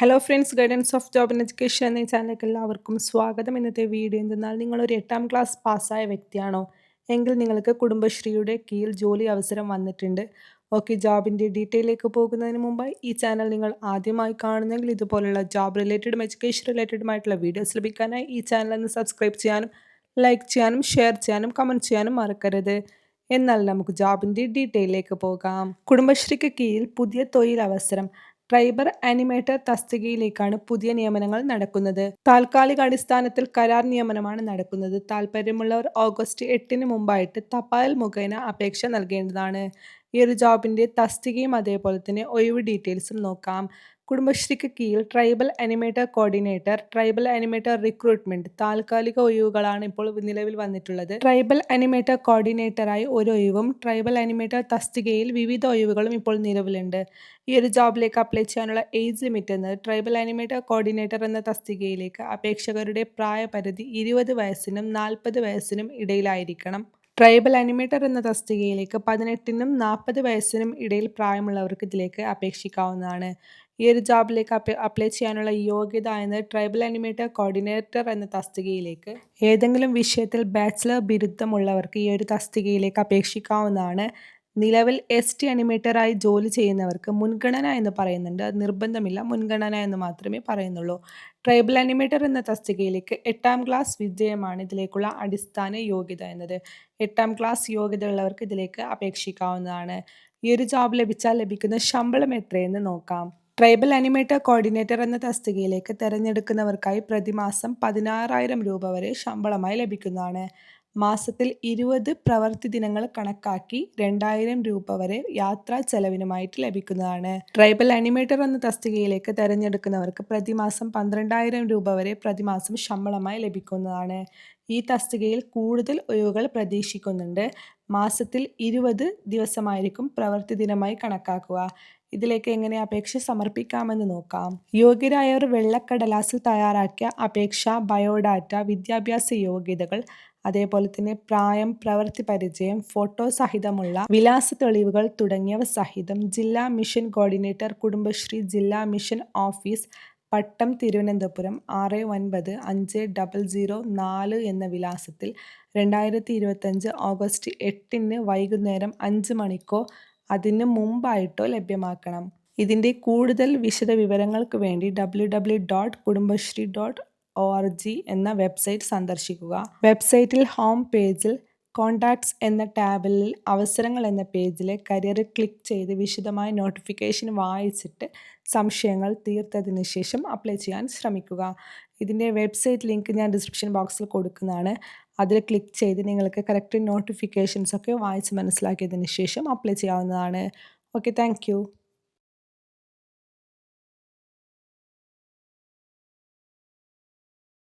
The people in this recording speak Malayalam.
Hello friends guidance of job and education എന്ന ചാനലിലേക്ക് എല്ലാവർക്കും സ്വാഗതം. ഇന്നത്തെ വീഡിയോ എന്തെന്നാൽ നിങ്ങളൊരു എട്ടാം ക്ലാസ് പാസ്സായ വ്യക്തിയാണോ? എങ്കിൽ നിങ്ങൾക്ക് കുടുംബശ്രീയുടെ കീഴിൽ ജോലി അവസരം വന്നിട്ടുണ്ട്. ഓക്കെ ജോബിന്റെ ഡീറ്റെയിലേക്ക് പോകുന്നതിന് മുമ്പായി ഈ ചാനൽ നിങ്ങൾ ആദ്യമായി കാണുന്നെങ്കിൽ ഇതുപോലുള്ള ജോബ് റിലേറ്റഡും എഡ്യൂക്കേഷൻ റിലേറ്റഡുമായിട്ടുള്ള വീഡിയോസ് ലഭിക്കാനായി ഈ ചാനൽ ഒന്ന് സബ്സ്ക്രൈബ് ചെയ്യാനും ലൈക്ക് ചെയ്യാനും ഷെയർ ചെയ്യാനും കമന്റ് ചെയ്യാനും മറക്കരുത്. എന്നാൽ നമുക്ക് ജോബിന്റെ ഡീറ്റെയിലേക്ക് പോകാം. കുടുംബശ്രീക്ക് കീഴിൽ പുതിയ തൊഴിലവസരം ട്രൈബർ ആനിമേറ്റർ തസ്തികയിലേക്കാണ് പുതിയ നിയമനങ്ങൾ നടക്കുന്നത്. താൽക്കാലിക അടിസ്ഥാനത്തിൽ കരാർ നിയമനമാണ് നടക്കുന്നത്. താല്പര്യമുള്ളവർ ഓഗസ്റ്റ് എട്ടിന് മുമ്പായിട്ട് തപാൽ മുഖേന അപേക്ഷ നൽകേണ്ടതാണ്. ഈ ഒരു ജോബിന്റെ തസ്തികയും അതേപോലെ തന്നെ ഒഴിവ് ഡീറ്റെയിൽസും നോക്കാം. കുടുംബശ്രീക്ക് കീഴിൽ tribal animator coordinator tribal animator recruitment താൽക്കാലിക ഒഴിവുകളാണ് ഇപ്പോൾ നിലവിൽ വന്നിട്ടുള്ളത്. ട്രൈബൽ അനിമേറ്റർ കോർഡിനേറ്ററായി ഒരു ഒഴിവും ട്രൈബൽ അനിമേറ്റർ തസ്തികയിൽ വിവിധ ഒഴിവുകളും ഇപ്പോൾ നിലവിലുണ്ട്. ഈ ഒരു ജോബിലേക്ക് അപ്ലൈ ചെയ്യാനുള്ള ഏജ് ലിമിറ്റ് എന്നത് ട്രൈബൽ അനിമേറ്റർ കോർഡിനേറ്റർ എന്ന തസ്തികയിലേക്ക് അപേക്ഷകരുടെ പ്രായപരിധി ഇരുപത് വയസ്സിനും നാൽപ്പത് വയസ്സിനും ഇടയിലായിരിക്കണം. ട്രൈബൽ അനിമേറ്റർ എന്ന തസ്തികയിലേക്ക് പതിനെട്ടിനും നാൽപ്പത് വയസ്സിനും ഇടയിൽ പ്രായമുള്ളവർക്ക് ഇതിലേക്ക് അപേക്ഷിക്കാവുന്നതാണ്. ഈ ഒരു ജോബിലേക്ക് അപ്ലൈ ചെയ്യാനുള്ള യോഗ്യത എന്നത് ട്രൈബൽ അനിമേറ്റർ കോർഡിനേറ്റർ എന്ന തസ്തികയിലേക്ക് ഏതെങ്കിലും വിഷയത്തിൽ ബാച്ചിലർ ബിരുദമുള്ളവർക്ക് ഈ ഒരു തസ്തികയിലേക്ക് അപേക്ഷിക്കാവുന്നതാണ്. നിലവിൽ എസ് ടി അനിമേറ്ററായി ജോലി ചെയ്യുന്നവർക്ക് മുൻഗണന എന്ന് പറയുന്നുണ്ട്. അത് നിർബന്ധമില്ല. മുൻഗണന എന്ന് മാത്രമേ പറയുന്നുള്ളൂ. ട്രൈബൽ അനിമേറ്റർ എന്ന തസ്തികയിലേക്ക് എട്ടാം ക്ലാസ് വിജയമാണ് ഇതിലേക്കുള്ള അടിസ്ഥാന യോഗ്യത എന്നത്. എട്ടാം ക്ലാസ് യോഗ്യത ഉള്ളവർക്ക് ഇതിലേക്ക് അപേക്ഷിക്കാവുന്നതാണ്. ഈ ഒരു ജോബ് ലഭിച്ചാൽ ലഭിക്കുന്ന ശമ്പളം എത്രയെന്ന് നോക്കാം. ട്രൈബൽ അനിമേറ്റർ കോർഡിനേറ്റർ എന്ന തസ്തികയിലേക്ക് തിരഞ്ഞെടുക്കുന്നവർക്കായി പ്രതിമാസം പതിനാറായിരം രൂപ വരെ ശമ്പളമായി ലഭിക്കുന്നതാണ്. മാസത്തിൽ ഇരുപത് പ്രവൃത്തി ദിനങ്ങൾ കണക്കാക്കി രണ്ടായിരം രൂപ വരെ യാത്രാ ചെലവിനുമായിട്ട് ലഭിക്കുന്നതാണ്. ട്രൈബൽ അനിമേറ്റർ എന്ന തസ്തികയിലേക്ക് തിരഞ്ഞെടുക്കുന്നവർക്ക് പ്രതിമാസം പന്ത്രണ്ടായിരം രൂപ വരെ പ്രതിമാസം ശമ്പളമായി ലഭിക്കുന്നതാണ്. ഈ തസ്തികയിൽ കൂടുതൽ ഒഴിവുകൾ പ്രതീക്ഷിക്കുന്നുണ്ട്. മാസത്തിൽ ഇരുപത് ദിവസമായിരിക്കും പ്രവൃത്തി ദിനമായി കണക്കാക്കുക. ഇതിലേക്ക് എങ്ങനെ അപേക്ഷ സമർപ്പിക്കാമെന്ന് നോക്കാം. യോഗ്യരായവർ വെള്ളക്കടലാസിൽ തയ്യാറാക്കിയ അപേക്ഷ ബയോഡാറ്റ വിദ്യാഭ്യാസ യോഗ്യതകൾ അതേപോലെ തന്നെ പ്രായം പ്രവൃത്തി പരിചയം ഫോട്ടോ സഹിതമുള്ള വിലാസ തെളിവുകൾ തുടങ്ങിയവ സഹിതം ജില്ലാ മിഷൻ കോർഡിനേറ്റർ കുടുംബശ്രീ ജില്ലാ മിഷൻ ഓഫീസ് പട്ടം തിരുവനന്തപുരം ആറ് ഒൻപത് അഞ്ച് ഡബിൾ സീറോ നാല് എന്ന വിലാസത്തിൽ രണ്ടായിരത്തി ഇരുപത്തഞ്ച് ഓഗസ്റ്റ് എട്ടിന് വൈകുന്നേരം അഞ്ച് മണിക്കോ അതിന് മുമ്പായിട്ടോ ലഭ്യമാക്കണം. ഇതിന്റെ കൂടുതൽ വിശദവിവരങ്ങൾക്ക് വേണ്ടി W W dot Kudumbashree dot O R G എന്ന വെബ്സൈറ്റ് സന്ദർശിക്കുക. വെബ്സൈറ്റിൽ ഹോം പേജിൽ കോൺടാക്ട്സ് എന്ന ടാബിൽ അവസരങ്ങൾ എന്ന പേജിലെ കരിയർ ക്ലിക്ക് ചെയ്ത് വിശദമായ നോട്ടിഫിക്കേഷൻ വായിച്ചിട്ട് സംശയങ്ങൾ തീർത്തതിന് ശേഷം അപ്ലൈ ചെയ്യാൻ ശ്രമിക്കുക. ഇതിന്റെ വെബ്സൈറ്റ് ലിങ്ക് ഞാൻ ഡിസ്ക്രിപ്ഷൻ ബോക്സിൽ കൊടുക്കുന്നതാണ്. അതിൽ ക്ലിക്ക് ചെയ്ത് നിങ്ങൾക്ക് കറക്റ്റ് നോട്ടിഫിക്കേഷൻസ് ഒക്കെ വായിച്ച് മനസ്സിലാക്കിയതിന് ശേഷം അപ്ലൈ ചെയ്യാവുന്നതാണ്. Okay thank